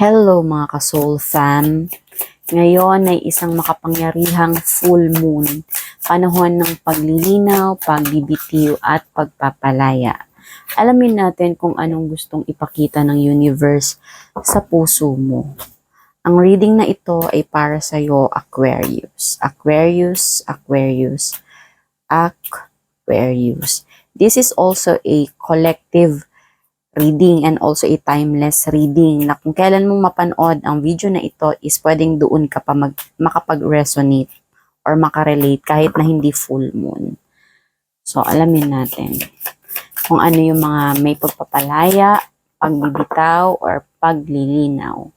Hello mga ka-soul fam. Ngayon ay isang makapangyarihang full moon. Panahon ng paglilinaw, pagbibitiw at pagpapalaya. Alamin natin kung anong gustong ipakita ng universe sa puso mo. Ang reading na ito ay para sa iyo Aquarius. Aquarius, Aquarius, Aquarius. This is also a collective reading and also a timeless reading na kung kailan mo mapanood ang video na ito is pwedeng doon ka pa mag, makapag-resonate or makarelate kahit na hindi full moon. So, alamin natin kung ano yung mga may pagpapalaya, pagbibitaw, or paglilinaw.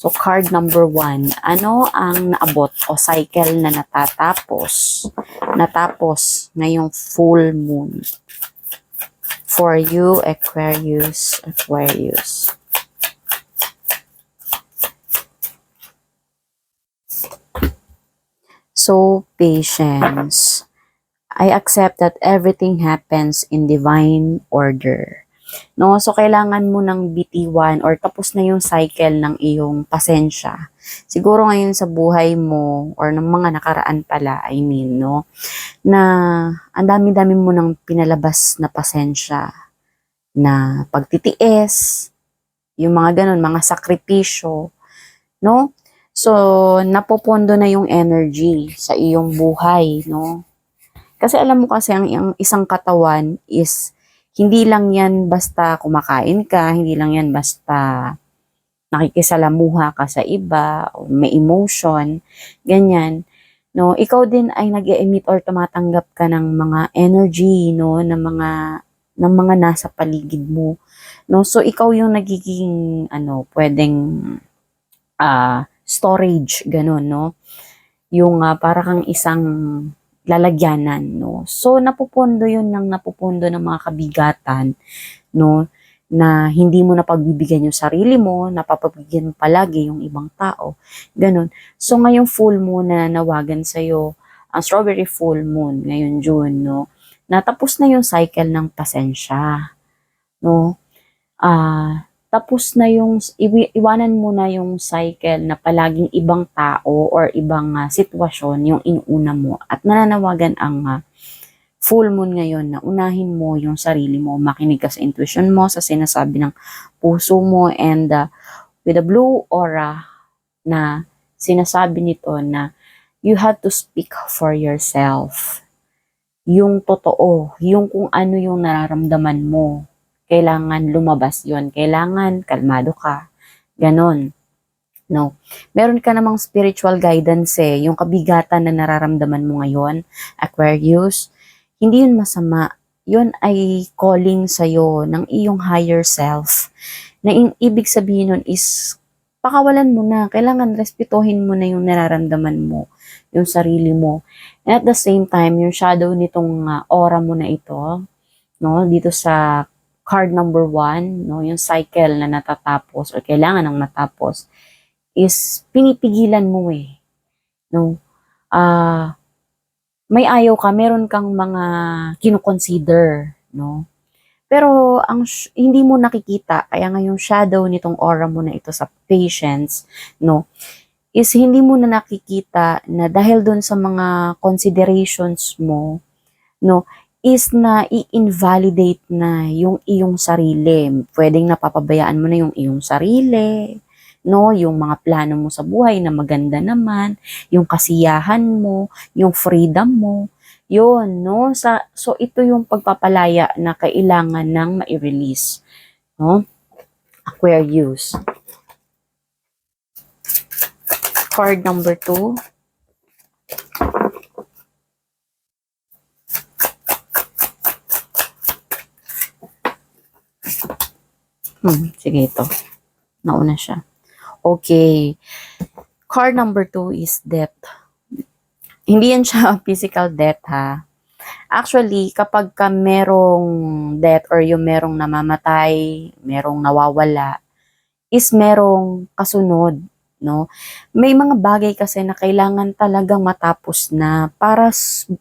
So, card number one, ano ang naabot o cycle na natatapos, natapos ngayong full moon? For you, Aquarius, Aquarius. So, patience. I accept that everything happens in divine order. No, so kailangan mo ng bitiwan or tapos na yung cycle ng iyong pasensya. Siguro ngayon sa buhay mo or ng mga nakaraan pala, I mean, no, na ang dami-dami mo nang pinalabas na pasensya, na pagtitiis, yung mga ganun, mga sakripisyo, no? So, napopondo na yung energy sa iyong buhay, no? Kasi alam mo kasi ang, ang isang katawan is hindi lang yan basta kumakain ka, hindi lang yan basta nakikisalamuha ka sa iba, o may emotion, ganyan. No, ikaw din ay nag emit or tumatanggap ka ng mga energy, no, ng mga ng mga nasa paligid mo. No, so ikaw yung nagiging ano, pwedeng ah storage ganun, no? Yung ah, para kang isang lalagyanan, no? So, napupundo yun ng napupundo ng mga kabigatan, no? Na hindi mo napagbibigyan yung sarili mo, napapagbigyan mo palagi yung ibang tao. Ganon. So, ngayong full moon na nawagan sa'yo, ang strawberry full moon, ngayon June, no? Natapos na yung cycle ng pasensya, no? Ah, tapos na yung, iwanan mo na yung cycle na palaging ibang tao or ibang ah, sitwasyon yung inuuna mo at nananawagan ang ah, full moon ngayon na unahin mo yung sarili mo, makinig ka sa intuition mo, sa sinasabi ng puso mo and ah, with a blue aura na sinasabi nito na you have to speak for yourself. Yung totoo, yung kung ano yung nararamdaman mo kailangan lumabas yon Kailangan kalmado ka. Ganon. No. Meron ka namang spiritual guidance eh. Yung kabigatan na nararamdaman mo ngayon, Aquarius, hindi yun masama. Yun ay calling sa'yo ng iyong higher self. Na in, ibig sabihin nun is, pakawalan mo na. Kailangan respetuhin mo na yung nararamdaman mo, yung sarili mo. And at the same time, yung shadow nitong uh, aura mo na ito, no, dito sa card number one, no, yung cycle na natatapos or kailangan ng matapos is pinipigilan mo eh. No? Ah, may ayaw ka, meron kang mga kinoconsider, no? Pero ang hindi mo nakikita, kaya nga yung shadow nitong aura mo na ito sa patience, no? Is hindi mo na nakikita na dahil doon sa mga considerations mo, no, is na i-invalidate na yung iyong sarili. Pwedeng napapabayaan mo na yung iyong sarili, no? Yung mga plano mo sa buhay na maganda naman, yung kasiyahan mo, yung freedom mo. Yun, no? Sa, so, ito yung pagpapalaya na kailangan ng ma-release. No? Aquarius. Card number two. Hmm, sige ito. Nauna siya. Okay. Card number two is death. Hindi yan siya physical death ha. Actually, kapag ka merong death or yung merong namamatay, merong nawawala, is merong kasunod, no? May mga bagay kasi na kailangan talagang matapos na para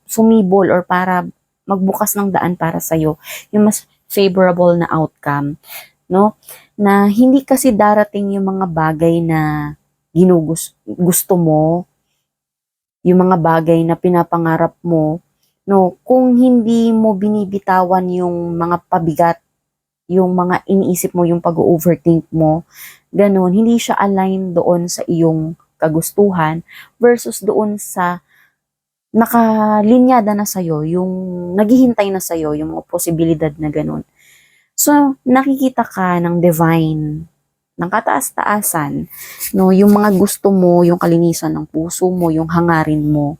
sumibol or para magbukas ng daan para sa'yo, yung mas favorable na outcome no? Na hindi kasi darating yung mga bagay na ginugus gusto mo, yung mga bagay na pinapangarap mo, no? Kung hindi mo binibitawan yung mga pabigat, yung mga iniisip mo, yung pag-overthink mo, ganun, hindi siya align doon sa iyong kagustuhan versus doon sa nakalinyada na sa'yo, yung naghihintay na sa'yo, yung mga posibilidad na ganun. So, nakikita ka ng divine, ng kataas-taasan, no, yung mga gusto mo, yung kalinisan ng puso mo, yung hangarin mo.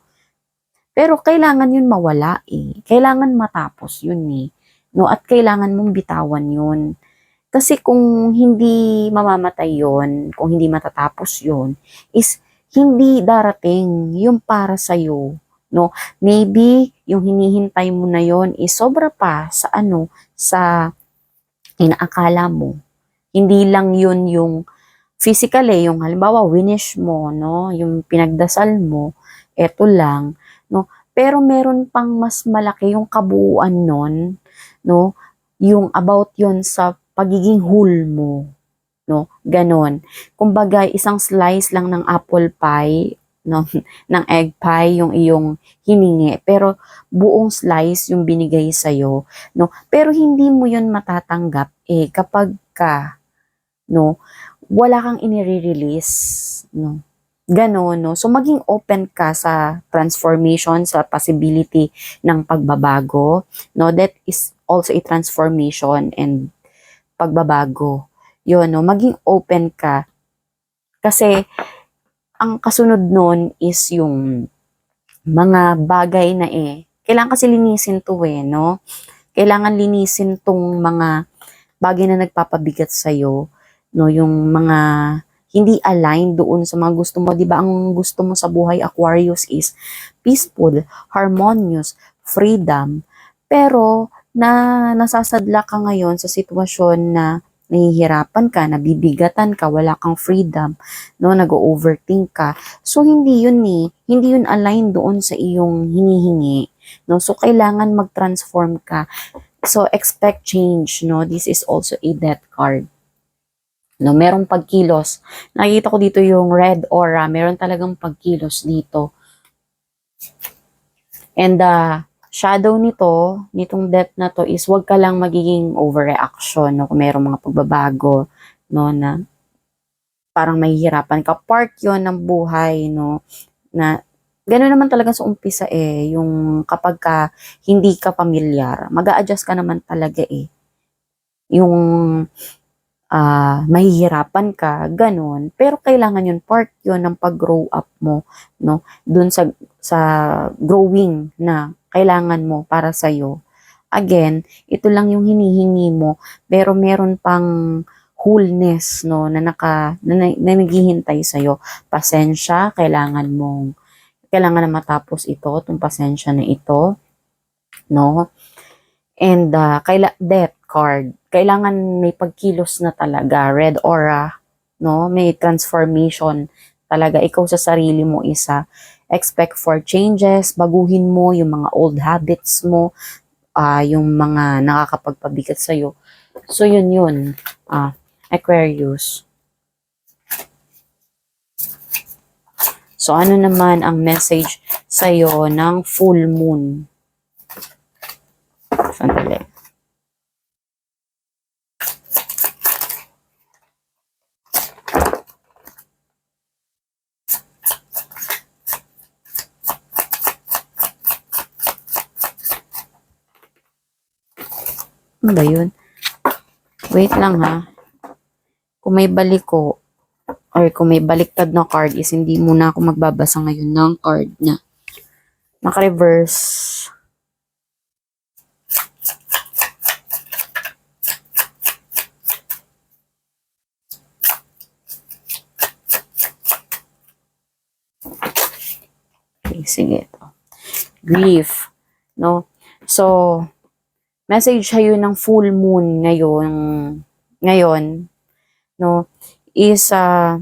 Pero kailangan yun mawala eh. Kailangan matapos yun eh. No, at kailangan mong bitawan yun. Kasi kung hindi mamamatay yun, kung hindi matatapos yun, is hindi darating yung para sa'yo. No? Maybe yung hinihintay mo na yon is sobra pa sa ano, sa inaakala mo. Hindi lang yun yung physically, yung halimbawa winish mo, no? Yung pinagdasal mo, eto lang, no? Pero meron pang mas malaki yung kabuuan nun, no? Yung about yon sa pagiging whole mo, no? Ganon. Kumbaga, isang slice lang ng apple pie, no? ng egg pie, yung iyong hiningi. Pero, buong slice yung binigay sa'yo, no? Pero, hindi mo yun matatanggap, eh, kapag ka, no? Wala kang inire-release, no? Ganon, no? So, maging open ka sa transformation, sa possibility ng pagbabago, no? That is also a transformation and pagbabago. Yun, no? Maging open ka. Kasi, ang kasunod nun is yung mga bagay na eh, kailangan kasi linisin to eh, no? Kailangan linisin tong mga bagay na nagpapabigat sa'yo, no? Yung mga hindi aligned doon sa mga gusto mo. Di ba ang gusto mo sa buhay, Aquarius, is peaceful, harmonious, freedom. Pero, na nasasadla ka ngayon sa sitwasyon na nahihirapan ka, nabibigatan ka, wala kang freedom, no, nag-overthink ka. So, hindi yun eh, hindi yun align doon sa iyong hinihingi, no. So, kailangan mag-transform ka. So, expect change, no. This is also a death card. No, merong pagkilos. Nakikita ko dito yung red aura, meron talagang pagkilos dito. And uh, shadow nito, nitong death na to is wag ka lang magiging overreaction, no? Kung merong mga pagbabago, no, na parang mahihirapan ka. Part yon ng buhay, no, na gano'n naman talaga sa umpisa eh, yung kapag ka hindi ka pamilyar, mag adjust ka naman talaga eh. Yung ah mahihirapan ka, ganun. Pero kailangan yun, part yun ng pag-grow up mo, no? Dun sa, sa growing na kailangan mo para sa'yo. Again, ito lang yung hinihingi mo, pero meron pang wholeness, no, na naka, na, na, na naghihintay sa'yo. Pasensya, kailangan mong, kailangan na matapos ito, itong pasensya na ito, no? And, uh, kaila, death card, kailangan may pagkilos na talaga, red aura, no? May transformation talaga. Ikaw sa sarili mo isa. Expect for changes, baguhin mo yung mga old habits mo, ah yung mga nakakapagpabigat sa'yo. So, yun yun. ah Aquarius. So, ano naman ang message sa'yo ng full moon? Sandali. Ano ba yun? Wait lang ha. Kung may baliko or kung may baliktad na card is hindi muna ako magbabasa ngayon ng card niya. Naka-reverse. Okay, sige. Ito. Grief. No? So, message sa'yo ng full moon ngayon, ngayon, no, is, uh,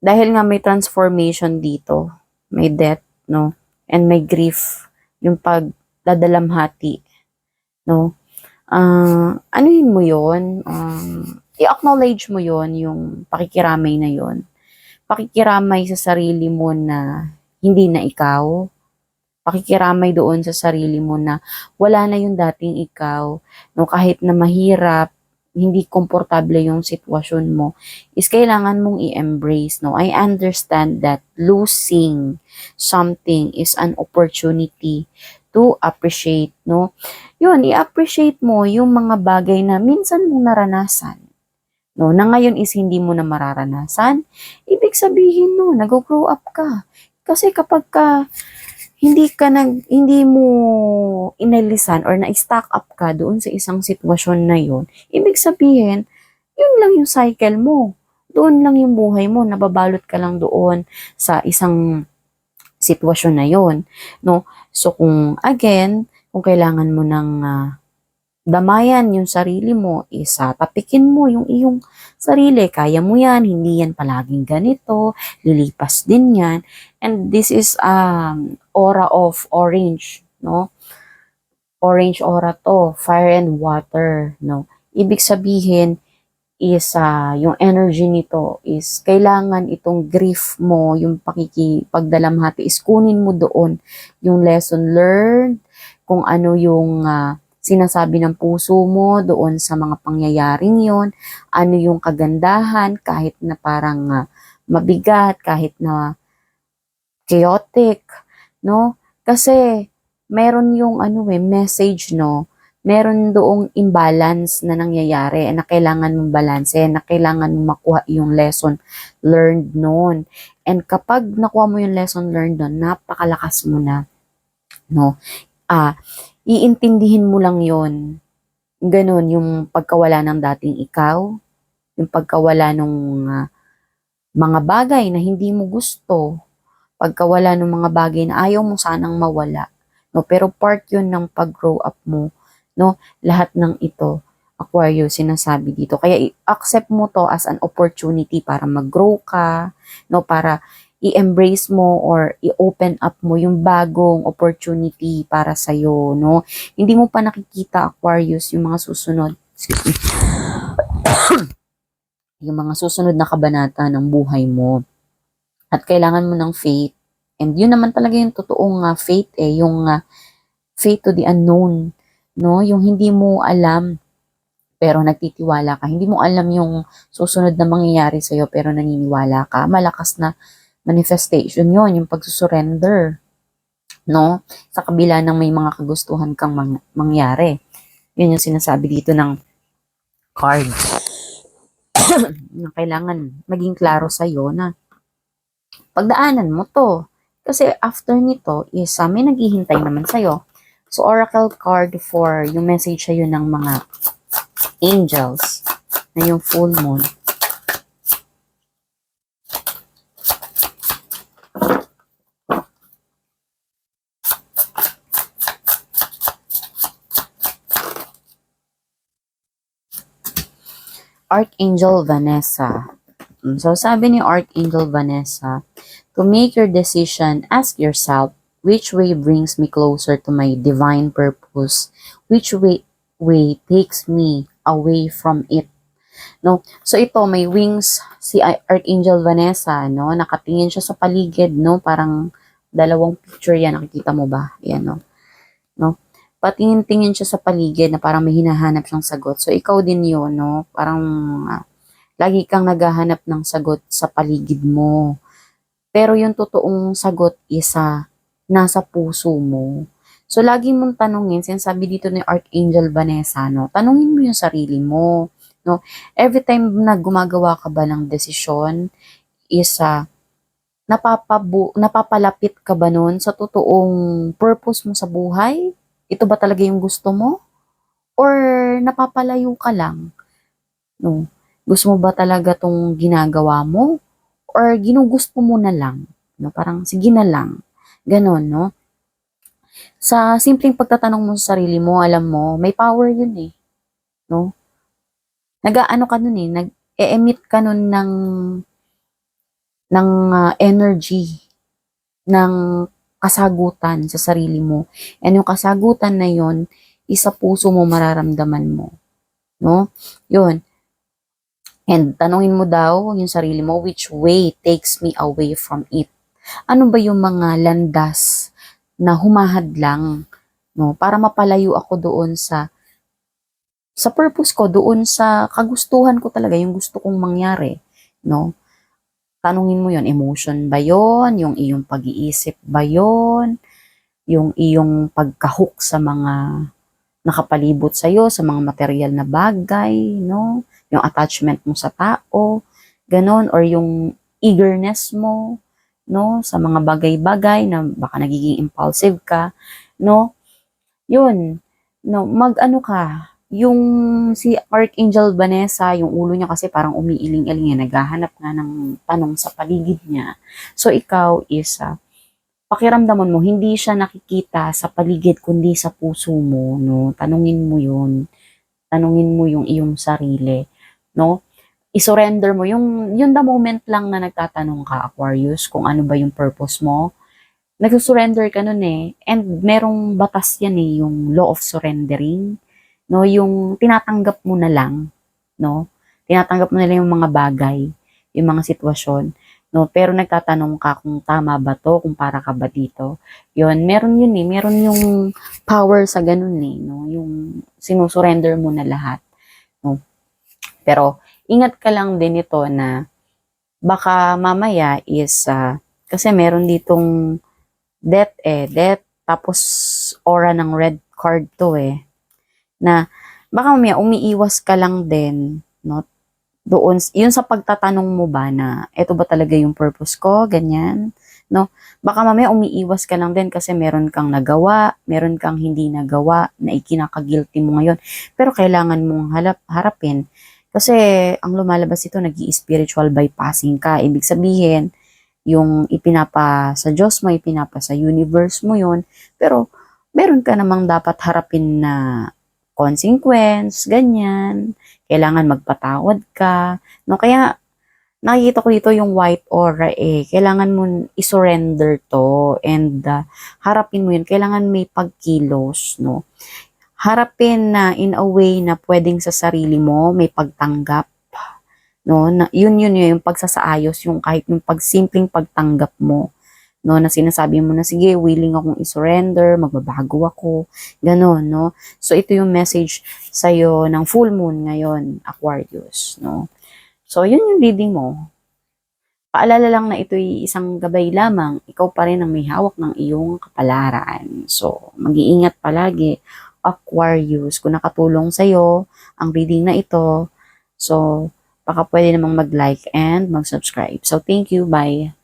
dahil nga may transformation dito, may death, no, and may grief, yung pagdadalamhati, no, ah anuhin mo yon um, i-acknowledge mo yon yung pakikiramay na yon pakikiramay sa sarili mo na hindi na ikaw. Pakikiramay doon sa sarili mo na wala na yung dating ikaw no? Kahit na mahirap hindi komportable yung sitwasyon mo is kailangan mong i-embrace no? I understand that losing something is an opportunity to appreciate no? Yun i-appreciate mo yung mga bagay na minsan mong naranasan no? Na ngayon is hindi mo na mararanasan. Ibig sabihin no nag-grow up ka. Kasi kapag ka hindi ka nag hindi mo inalisan or na-stack up ka doon sa isang sitwasyon na yun, ibig sabihin, yun lang yung cycle mo. Doon lang yung buhay mo, nababalot ka lang doon sa isang sitwasyon na yun. No? So kung again, kung kailangan mo ng ah, damayan yung sarili mo, isa tapikin mo yung iyong sarili. Kaya mo yan, hindi yan palaging ganito, lilipas din yan. And this is um, aura of orange, no? Orange aura to, fire and water, no? Ibig sabihin is ah, yung energy nito is kailangan itong grief mo, yung pakikipagdalamhati is kunin mo doon yung lesson learned, kung ano yung ah, sinasabi ng puso mo doon sa mga pangyayaring yon, ano yung kagandahan kahit na parang ah, mabigat, kahit na chaotic, no? Kasi meron yung ano eh, message, no? Meron doong imbalance na nangyayari na kailangan mong balanse, na kailangan mong makuha yung lesson learned noon. And kapag nakuha mo yung lesson learned noon, napakalakas mo na, no? Ah, iintindihin mo lang yon Ganon, yung pagkawala ng dating ikaw, yung pagkawala ng mga bagay na hindi mo gusto, pagkawala ng mga bagay na ayaw mo sanang mawala. No, pero part 'yun ng pag-grow up mo, no? Lahat ng ito, Aquarius sinasabi dito. Kaya i-accept mo 'to as an opportunity para mag-grow ka, no, para i-embrace mo or i-open up mo yung bagong opportunity para sa no? Hindi mo pa nakikita Aquarius yung mga susunod. Excuse me. yung mga susunod na kabanata ng buhay mo. At kailangan mo ng faith And yun naman talaga yung totoong uh, faith eh, yung uh, faith to the unknown, no? Yung hindi mo alam pero nagtitiwala ka. Hindi mo alam yung susunod na mangyayari sa'yo pero naniniwala ka. Malakas na manifestation yon yung pagsusurrender. No? Sa kabila ng may mga kagustuhan kang mang- mangyari. Yun yung sinasabi dito ng card. na kailangan maging klaro sa'yo na pagdaanan mo to. Kasi after nito is uh, may naghihintay naman sa'yo. So, oracle card for yung message sa'yo ng mga angels na yung full moon. Archangel Vanessa. Mm, So, sabi ni Archangel Vanessa, To make your decision, ask yourself, which way brings me closer to my divine purpose? Which way, way takes me away from it? No? So ito, may wings si Archangel Vanessa, no? Nakatingin siya sa paligid, no? Parang dalawang picture yan, nakikita mo ba? Yan, no? No? Patingin-tingin siya sa paligid na parang may hinahanap siyang sagot. So ikaw din yun, no? Parang uh, lagi kang naghahanap ng sagot sa paligid mo pero yung totoong sagot isa nasa puso mo. So, lagi mong tanungin, sinasabi dito ni Archangel Vanessa, no, tanungin mo yung sarili mo. No? Every time na gumagawa ka ba ng desisyon, isa, napapabu napapalapit ka ba nun sa totoong purpose mo sa buhay? Ito ba talaga yung gusto mo? Or napapalayo ka lang? No? Gusto mo ba talaga tong ginagawa mo? or ginugusto mo na lang, no? Parang sige na lang. Ganon, no? Sa simpleng pagtatanong mo sa sarili mo, alam mo, may power yun eh. No? Nag-ano ka nun eh, nag-emit ka nun ng ng uh, energy, ng kasagutan sa sarili mo. And yung kasagutan na yon is sa puso mo mararamdaman mo. No? Yun. And tanungin mo daw yung sarili mo, which way takes me away from it? Ano ba yung mga landas na humahad lang, no? Para mapalayo ako doon sa sa purpose ko, doon sa kagustuhan ko talaga, yung gusto kong mangyari, no? Tanungin mo yon emotion ba yon Yung iyong pag-iisip ba yon Yung iyong pagkahook sa mga nakapalibot sa'yo, sa mga material na bagay, no? Yung attachment mo sa tao, ganon, or yung eagerness mo, no? Sa mga bagay-bagay na baka nagiging impulsive ka, no? Yun, no? Mag-ano ka, yung si Archangel Vanessa, yung ulo niya kasi parang umiiling-iling yan, naghahanap nga ng tanong sa paligid niya. So, ikaw is, ah, pakiramdaman mo, hindi siya nakikita sa paligid, kundi sa puso mo, no? Tanungin mo yun. Tanungin mo yung iyong sarili, no? I-surrender mo. Yung, yun the moment lang na nagtatanong ka, Aquarius, kung ano ba yung purpose mo. Nag-surrender ka nun eh. And merong batas yan eh, yung law of surrendering. No, yung tinatanggap mo na lang, no? Tinatanggap mo na lang yung mga bagay, yung mga sitwasyon no? Pero nagtatanong ka kung tama ba to, kung para ka ba dito. Yun, meron yun eh, meron yung power sa ganun eh, no? Yung sinusurrender mo na lahat, no? Pero, ingat ka lang din ito na baka mamaya is, ah, kasi meron ditong death eh, death, tapos aura ng red card to eh, na baka mamaya umiiwas ka lang din, no? doon, yun sa pagtatanong mo ba na, eto ba talaga yung purpose ko, ganyan, no? Baka mamaya umiiwas ka lang din kasi meron kang nagawa, meron kang hindi nagawa na ikinaka-guilty mo ngayon. Pero kailangan mong halap, harapin kasi ang lumalabas ito, nag spiritual bypassing ka. Ibig sabihin, yung ipinapa sa Diyos mo, ipinapa sa universe mo yon pero meron ka namang dapat harapin na consequence, ganyan. Kailangan magpatawad ka. No, kaya nakikita ko dito yung white aura eh. Kailangan mo i-surrender to and uh, harapin mo yun. Kailangan may pagkilos, no. Harapin na in a way na pwedeng sa sarili mo, may pagtanggap. No, na, yun yun yun, yung pagsasaayos, yung kahit yung pagsimpleng pagtanggap mo no, na sinasabi mo na, sige, willing akong i-surrender, magbabago ako, ganon, no. So, ito yung message sa'yo ng full moon ngayon, Aquarius, no. So, yun yung reading mo. Paalala lang na ito'y isang gabay lamang, ikaw pa rin ang may hawak ng iyong kapalaran. So, mag-iingat palagi, Aquarius, kung nakatulong sa'yo ang reading na ito, so, baka pwede namang mag-like and mag-subscribe. So, thank you, bye!